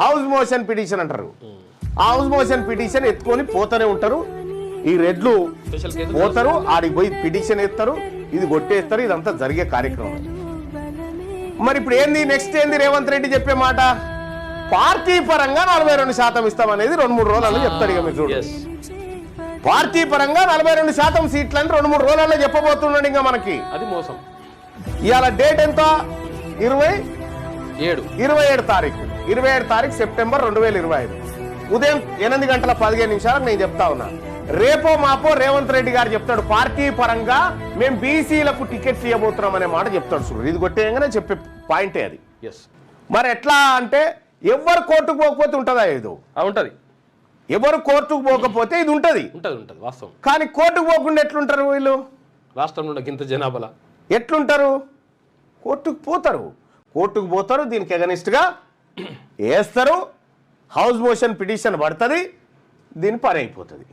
House motion petition అంటారు. House motion petition ఎత్తుకొని పోతూనే ఉంటారు. ఈ రెడ్లు పోతారు ఆడికి పోయి పిటిషన్ ఎత్తారు ఇది కొట్టేస్తారు ఇదంతా జరిగే కార్యక్రమం. మరి ఇప్పుడు ఏంది నెక్స్ట్ ఏంది రేవంత్ రెడ్డి చెప్పే మాట? పార్టీ పరంగా నలభై రెండు శాతం ఇస్తామనేది రెండు మూడు రోజులలో చెప్తాడు ఇక మీరు చూడండి పార్టీ పరంగా నలభై రెండు శాతం సీట్లని రెండు మూడు రోజులలో చెప్పబోతున్నాడు ఇంకా మనకి. అది మోసం. ఇవాళ డేట్ ఎంత? ఇరవై ఏడు. ఇరవై ఏడు తారీఖు. ఇరవై ఏడు తారీఖు సెప్టెంబర్ రెండు వేల ఇరవై ఐదు. ఉదయం ఎనిమిది గంటల పదిహేను నిమిషాలకు నేను చెప్తా ఉన్నా. రేపో మాపో రేవంత్ రెడ్డి గారు చెప్తాడు పార్టీ పరంగా మేము బీసీలకు టికెట్స్ ఇవ్వబోతున్నాం అనే మాట చెప్తాడు చూడు ఇది కొట్టేయంగానే చెప్పే పాయింటే అది. ఎస్ మరి ఎట్లా అంటే ఎవరు కోర్టుకు పోకపోతే ఉంటుందా ఇది ఉంటది. ఎవరు కోర్టుకు పోకపోతే ఇది ఉంటది. ఉంటది ఉంటది వాస్తవం. కానీ కోర్టుకు పోకుండా ఎట్లుంటారు వీళ్ళు? రాష్ట్రంలో గింత జనాభాల. ఎట్లుంటారు? కోర్టుకు పోతారు. కోర్టుకు పోతారు దీనికి ఎగనిస్ట్గా వేస్తారు హౌస్ మోషన్ పిటిషన్ పడుతుంది దీని పని అయిపోతుంది.